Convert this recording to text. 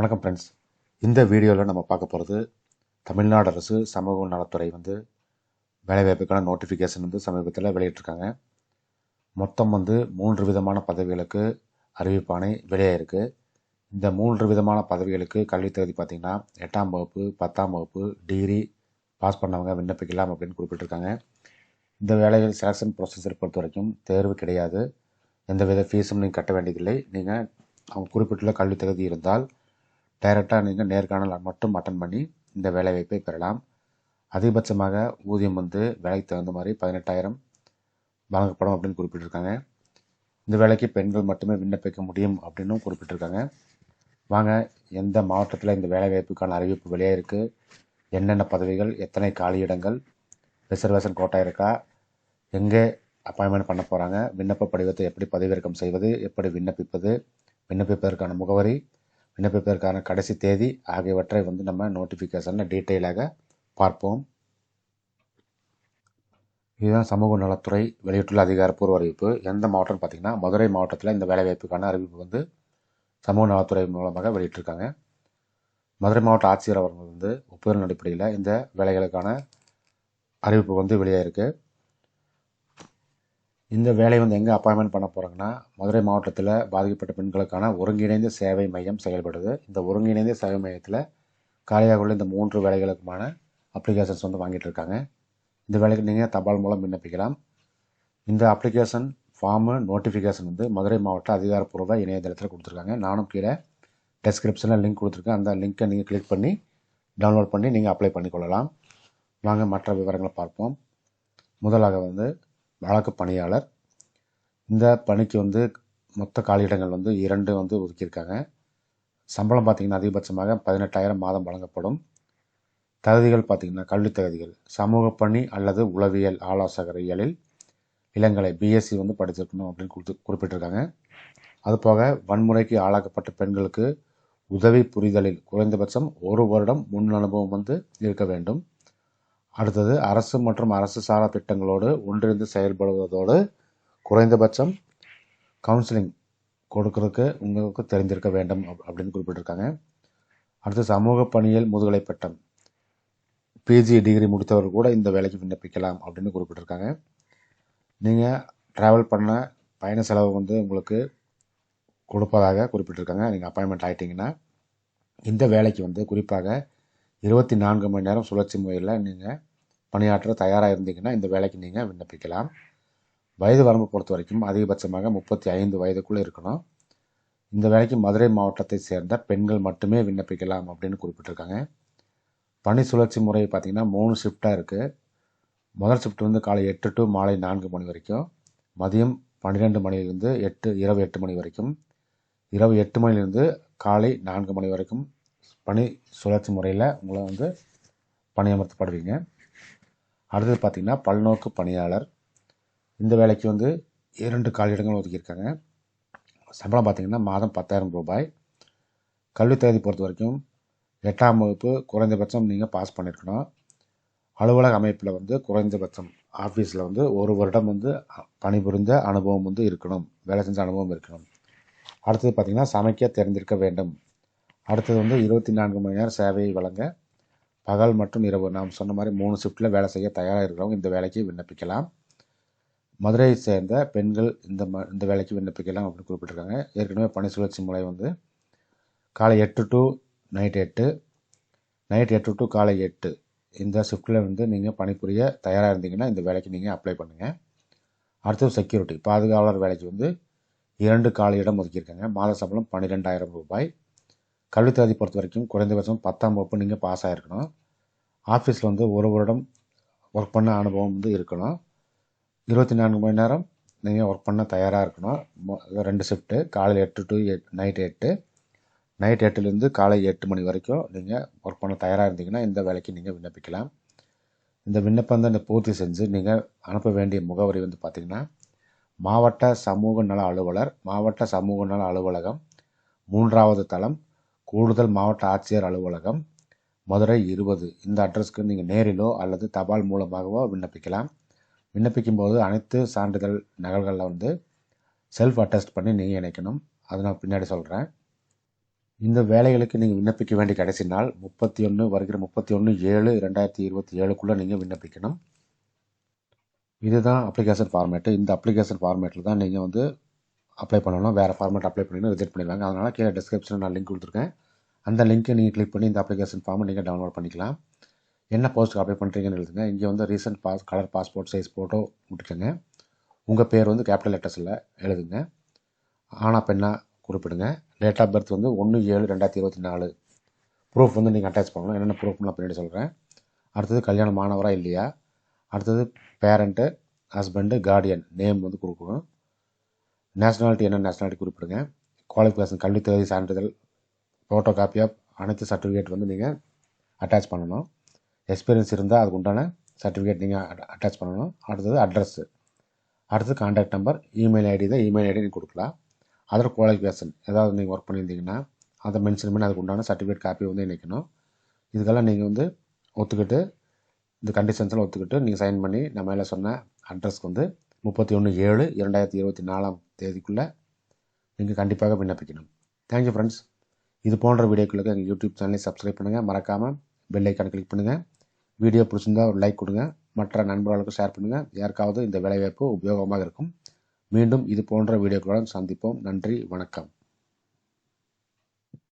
வணக்கம் ஃப்ரெண்ட்ஸ் இந்த வீடியோவில் நம்ம பார்க்க போகிறது தமிழ்நாடு அரசு சமூக நலத்துறை வந்து வேலைவாய்ப்புக்கான நோட்டிஃபிகேஷன் வந்து சமீபத்தில் வெளியிட்டிருக்காங்க. மொத்தம் வந்து மூன்று விதமான பதவிகளுக்கு அறிவிப்பானை வெளியாயிருக்கு. இந்த மூன்று விதமான பதவிகளுக்கு கல்வித் தகுதி பார்த்திங்கன்னா எட்டாம் வகுப்பு பத்தாம் வகுப்பு டிகிரி பாஸ் பண்ணவங்க விண்ணப்பிக்கலாம் அப்படின்னு குறிப்பிட்டிருக்காங்க. இந்த வேலைகள் செலெக்ஷன் ப்ரொசீஜர் பொறுத்த வரைக்கும் தேர்வு கிடையாது. எந்தவித ஃபீஸும் நீங்கள் கட்ட வேண்டியதில்லை. நீங்கள் அவங்க குறிப்பிட்டுள்ள கல்வித் தகுதி இருந்தால் டைரெக்டாக நீங்கள் நேர்காணல் மட்டும் அட்டன் பண்ணி இந்த வேலைவாய்ப்பை பெறலாம். அதிகபட்சமாக ஊதியம் வந்து வேலைக்கு தகுந்த மாதிரி பதினெட்டாயிரம் வழங்கப்படும் அப்படின்னு குறிப்பிட்டிருக்காங்க. இந்த வேலைக்கு பெண்கள் மட்டுமே விண்ணப்பிக்க முடியும் அப்படின்னும் குறிப்பிட்டிருக்காங்க. வாங்க எந்த மாவட்டத்தில் இந்த வேலைவாய்ப்புக்கான அறிவிப்பு வெளியாயிருக்கு என்னென்ன பதவிகள்? எத்தனை காலியிடங்கள் ரிசர்வேஷன் கோட்டா இருக்கா? எங்கே அப்பாயின்மெண்ட் பண்ண போகிறாங்க விண்ணப்ப படிவத்தை எப்படி பதிவிறக்கம் செய்வது? எப்படி விண்ணப்பிப்பது? விண்ணப்பிப்பதற்கான முகவரி? விண்ணப்பிப்பதற்கான கடைசி தேதி ஆகியவற்றை வந்து நம்ம நோட்டிஃபிகேஷனில் டீட்டெயிலாக பார்ப்போம். இதுதான் சமூக நலத்துறை வெளியிட்டுள்ள அதிகாரப்பூர்வ அறிவிப்பு. எந்த மாவட்டம்னு பார்த்தீங்கன்னா மதுரை மாவட்டத்தில் இந்த வேலைவாய்ப்புக்கான அறிவிப்பு வந்து சமூக நலத்துறை மூலமாக வெளியிட்டிருக்காங்க. மதுரை மாவட்ட ஆட்சியர் அவர்கள் வந்து ஒப்புதல் அடிப்படையில் இந்த வேலைகளுக்கான அறிவிப்பு வந்து வெளியாயிருக்கு. இந்த வேலையை வந்து எங்கே அப்பாயின்மெண்ட் பண்ண போகிறாங்கன்னா மதுரை மாவட்டத்தில் பாதிக்கப்பட்ட பெண்களுக்கான ஒருங்கிணைந்த சேவை மையம் செயல்படுது. இந்த ஒருங்கிணைந்த சேவை மையத்தில் காலியாக உள்ள இந்த மூன்று வேலைகளுக்குமான அப்ளிகேஷன்ஸ் வந்து வாங்கிட்டு இருக்காங்க. இந்த வேலைக்கு நீங்கள் தபால் மூலம் விண்ணப்பிக்கலாம். இந்த அப்ளிகேஷன் ஃபார்மு நோட்டிஃபிகேஷன் வந்து மதுரை மாவட்ட அதிகாரப்பூர்வ இணையதளத்தில் கொடுத்துருக்காங்க. நானும் கீழே டெஸ்கிரிப்ஷனில் லிங்க் கொடுத்துருக்கேன். அந்த லிங்க்கை நீங்கள் கிளிக் பண்ணி டவுன்லோட் பண்ணி நீங்கள் அப்ளை பண்ணிக்கொள்ளலாம். வாங்க மற்ற விவரங்களை பார்ப்போம். முதலாக வந்து வழக்கு பணியாளர். இந்த பணிக்கு வந்து மொத்த காலியிடங்கள் வந்து இரண்டு வந்து ஒதுக்கியிருக்காங்க. சம்பளம் பார்த்திங்கன்னா அதிகபட்சமாக பதினெட்டாயிரம் மாதம் வழங்கப்படும். தகுதிகள் பார்த்திங்கன்னா கல்வி தகுதிகள் சமூக பணி அல்லது உளவியல் ஆலோசகரியலில் இளங்கலை பிஎஸ்சி வந்து படிச்சிருக்கணும் அப்படின்னு கொடுத்து குறிப்பிட்டிருக்காங்க. அதுபோக வன்முறைக்கு ஆளாக்கப்பட்ட பெண்களுக்கு உதவி புரிதலில் குறைந்தபட்சம் ஒரு வருடம் முன் அனுபவம் வந்து இருக்க வேண்டும். அடுத்தது அரசு மற்றும் அரசு சாரா திட்டங்களோடு ஒன்றிணைந்து செயல்படுவதோடு குறைந்தபட்சம் கவுன்சிலிங் கொடுக்கறதுக்கு உங்களுக்கு தெரிந்திருக்க வேண்டும் அப்- அப்படின்னு குறிப்பிட்டிருக்காங்க. அடுத்து சமூக பணியில் முதுகலை பட்டம். பிஜி டிகிரி முடித்தவர் கூட இந்த வேலைக்கு விண்ணப்பிக்கலாம் அப்படின்னு குறிப்பிட்டிருக்காங்க. நீங்கள் ட்ராவல் பண்ண பயண செலவு வந்து உங்களுக்கு கொடுப்பதாக குறிப்பிட்டிருக்காங்க. நீங்கள் அப்பாயின்மெண்ட் ஆகிட்டிங்கன்னா இந்த வேலைக்கு வந்து குறிப்பாக இருபத்தி நான்கு மணி நேரம் சுழற்சி முறையில் நீங்கள் பணியாற்ற தயாராக இருந்தீங்கன்னா இந்த வேலைக்கு நீங்கள் விண்ணப்பிக்கலாம். வயது வரம்பு பொறுத்த வரைக்கும் அதிகபட்சமாக முப்பத்தி ஐந்து வயதுக்குள்ளே இருக்கணும். இந்த வேலைக்கு மதுரை மாவட்டத்தை சேர்ந்த பெண்கள் மட்டுமே விண்ணப்பிக்கலாம் அப்படின்னு குறிப்பிட்டிருக்காங்க. பணி சுழற்சி முறை பார்த்திங்கன்னா மூணு ஷிஃப்டாக இருக்குது முதல் ஷிஃப்ட் வந்து காலை எட்டு டு மாலை நான்கு மணி வரைக்கும். மதியம் பன்னிரெண்டு மணிலிருந்து எட்டு இரவு எட்டு மணி வரைக்கும். இரவு எட்டு மணிலிருந்து காலை நான்கு மணி வரைக்கும். பணி சுழற்சி முறையில் உங்களை வந்து பணியமர்த்தப்படுவீங்க. அடுத்தது பார்த்திங்கன்னா பல்நோக்கு பணியாளர். இந்த வேலைக்கு வந்து இரண்டு காலியிடங்கள் ஒதுக்கியிருக்காங்க. சம்பளம் பார்த்திங்கன்னா மாதம் பத்தாயிரம் ரூபாய். கல்வி தகுதி பொறுத்த வரைக்கும் எட்டாம் வகுப்பு குறைந்தபட்சம் நீங்கள் பாஸ் பண்ணியிருக்கணும் அலுவலக அமைப்பில் வந்து குறைந்தபட்சம் ஆஃபீஸில் வந்து ஒரு வருடம் வந்து பணிபுரிந்த அனுபவம் வந்து இருக்கணும். வேலை செஞ்ச அனுபவம் இருக்கணும். அடுத்தது பார்த்திங்கன்னா சமைக்க தெரிந்திருக்க வேண்டும். அடுத்தது வந்து இருபத்தி நான்கு மணி நேரம் சேவையை வழங்க பகல் மற்றும் இரவு. நாம் சொன்ன மாதிரி மூணு ஷிஃப்ட்டில் வேலை செய்ய தயாராக இருக்கிறவங்க இந்த வேலைக்கு விண்ணப்பிக்கலாம். மதுரையை சேர்ந்த பெண்கள் இந்த ம இந்த வேலைக்கு விண்ணப்பிக்கலாம் அப்படின்னு குறிப்பிட்டிருக்காங்க. ஏற்கனவே பணி சுழற்சி முறை வந்து காலை எட்டு டு நைட் எட்டு நைட் எட்டு டு காலை எட்டு. இந்த ஷிஃப்ட்டில் வந்து நீங்கள் பணிபுரிய தயாராக இருந்தீங்கன்னா இந்த வேலைக்கு நீங்கள் அப்ளை பண்ணுங்கள் அடுத்தது செக்யூரிட்டி பாதுகாவலர் வேலைக்கு வந்து இரண்டு காலியிடம் ஒதுக்கியிருக்காங்க. மாத சம்பளம் பன்னிரெண்டாயிரம் ரூபாய். கல்வித் தகுதி பொறுத்த வரைக்கும் குறைந்தபட்சம் பத்தாம் வகுப்பு நீங்கள் பாஸ் ஆகிருக்கணும் ஆஃபீஸில் வந்து ஒரு வருடம் ஒர்க் பண்ண அனுபவம் வந்து இருக்கணும். இருபத்தி நான்கு மணி நேரம் நீங்கள் ஒர்க் பண்ண தயாராக இருக்கணும். ரெண்டு ஷிஃப்ட்டு காலையில் எட்டு டு எட் நைட் எட்டு. நைட் எட்டுலேருந்து காலை எட்டு மணி வரைக்கும் நீங்கள் ஒர்க் பண்ண தயாராக இருந்தீங்கன்னா இந்த வேலைக்கு நீங்கள் விண்ணப்பிக்கலாம். இந்த விண்ணப்பம் தான் பூர்த்தி செஞ்சு நீங்கள் அனுப்ப வேண்டிய முகவரி வந்து பார்த்திங்கன்னா மாவட்ட சமூக நல அலுவலர் மாவட்ட சமூக நல அலுவலகம் மூன்றாவது தளம் கூடுதல் மாவட்ட ஆட்சியர் அலுவலகம் மதுரை இருபது. இந்த அட்ரஸ்க்கு நீங்கள் நேரிலோ அல்லது தபால் மூலமாகவோ விண்ணப்பிக்கலாம். விண்ணப்பிக்கும் போது அனைத்து சான்றிதழ் நகல்களில் வந்து செல்ஃப் அட்டஸ்ட் பண்ணி நீங்கள் இணைக்கணும். அதை நான் பின்னாடி சொல்கிறேன் இந்த வேலைகளுக்கு நீங்கள் விண்ணப்பிக்க வேண்டிய கடைசி நாள் முப்பத்தி ஒன்று வருகிற முப்பத்தி ஒன்று ஏழு ரெண்டாயிரத்தி இருபத்தி ஏழுக்குள்ளே நீங்கள் விண்ணப்பிக்கணும். இதுதான் அப்ளிகேஷன் ஃபார்மேட்டு இந்த அப்ளிகேஷன் ஃபார்மேட்டில் தான் நீங்கள் வந்து அப்ளை பண்ணணும் வேறு ஃபார்மேட் அப்ளை பண்ணிங்கன்னா ரிஜெக்ட் பண்ணிடுவாங்க. அதனால் கீழே டிஸ்கிரிப்ஷனில் நான் லிங்க் கொடுத்துருக்கேன். அந்த லிங்க்கை நீங்கள் கிளிக் பண்ணி இந்த அப்ளிகேஷன் ஃபார்மை நீங்கள் டவுன்லோட் பண்ணிக்கலாம். என்ன போஸ்ட்டுக்கு அப்ளை பண்ணுறீங்கன்னு எழுதுங்க. இங்கே வந்து recent pass colour passport size photo விட்டுக்கோங்க உங்கள் பேர் வந்து கேபிட்டல் லெட்டர்ஸில் எழுதுங்க. ஆனால் பெண்ணாக குறிப்பிடுங்க. டேட் ஆஃப் பர்த் வந்து ஒன்று ஏழு ரெண்டாயிரத்தி இருபத்தி நாலு. ப்ரூஃப் வந்து நீங்கள் அட்டாச் பண்ணணும். என்னென்ன ப்ரூஃப்னு நான் பின்னாடி சொல்கிறேன் அடுத்தது கல்யாணம் மாணவராக இல்லையா? அடுத்தது பேரண்ட்டு ஹஸ்பண்டு கார்டியன் நேம் வந்து கொடுக்கணும். நேஷ்னாலிட்டி என்ன நேஷ்னாலிட்டி குறிப்பிடுங்க. குவாலிஃபிகேஷன் கல்வி தகுதி சான்றிதழ் ஃபோட்டோ காப்பி ஆஃப் அனைத்து சர்டிஃபிகேட் வந்து நீங்கள் அட்டாச் பண்ணணும். எக்ஸ்பீரியன்ஸ் இருந்தால் அதுக்கு உண்டான சர்டிஃபிகேட் நீங்கள் அட்டாச் பண்ணணும். அடுத்தது அட்ரஸ்ஸு அடுத்தது காண்டாக்ட் நம்பர் இமெயில் ஐடி தான் இமெயில் ஐடி நீங்கள் கொடுக்கலாம். அதர் குவாலிஃபிகேஷன் ஏதாவது நீங்கள் ஒர்க் பண்ணியிருந்தீங்கன்னா அதை மென்ஷன் பண்ணி அதுக்கு உண்டான சர்டிஃபிகேட் காப்பி வந்து இணைக்கணும். இதுக்கெல்லாம் நீங்கள் வந்து ஒத்துக்கிட்டு இந்த கண்டிஷன்ஸ்லாம் ஒத்துக்கிட்டு நீங்கள் சைன் பண்ணி நான் மேலே சொன்ன அட்ரஸ்க்கு வந்து முப்பத்தி ஒன்று ஏழு இரண்டாயிரத்தி இருபத்தி நாலாம் தேதிக்குள்ளே நீங்கள் கண்டிப்பாக விண்ணப்பிக்கணும். தேங்க்யூ ஃப்ரெண்ட்ஸ் இது போன்ற வீடியோக்களுக்கு எங்கள் யூடியூப் சேனலை சப்ஸ்கிரைப் பண்ணுங்கள் மறக்காமல் பெல் ஐக்கான் கிளிக் பண்ணுங்கள் வீடியோ பிடிச்சிருந்தா ஒரு லைக் கொடுங்க. மற்ற நண்பர்களுக்கு ஷேர் பண்ணுங்கள் யாருக்காவது இந்த வேலைவாய்ப்பு உபயோகமாக இருக்கும். மீண்டும் இது போன்ற வீடியோக்களுடன் சந்திப்போம். நன்றி வணக்கம்.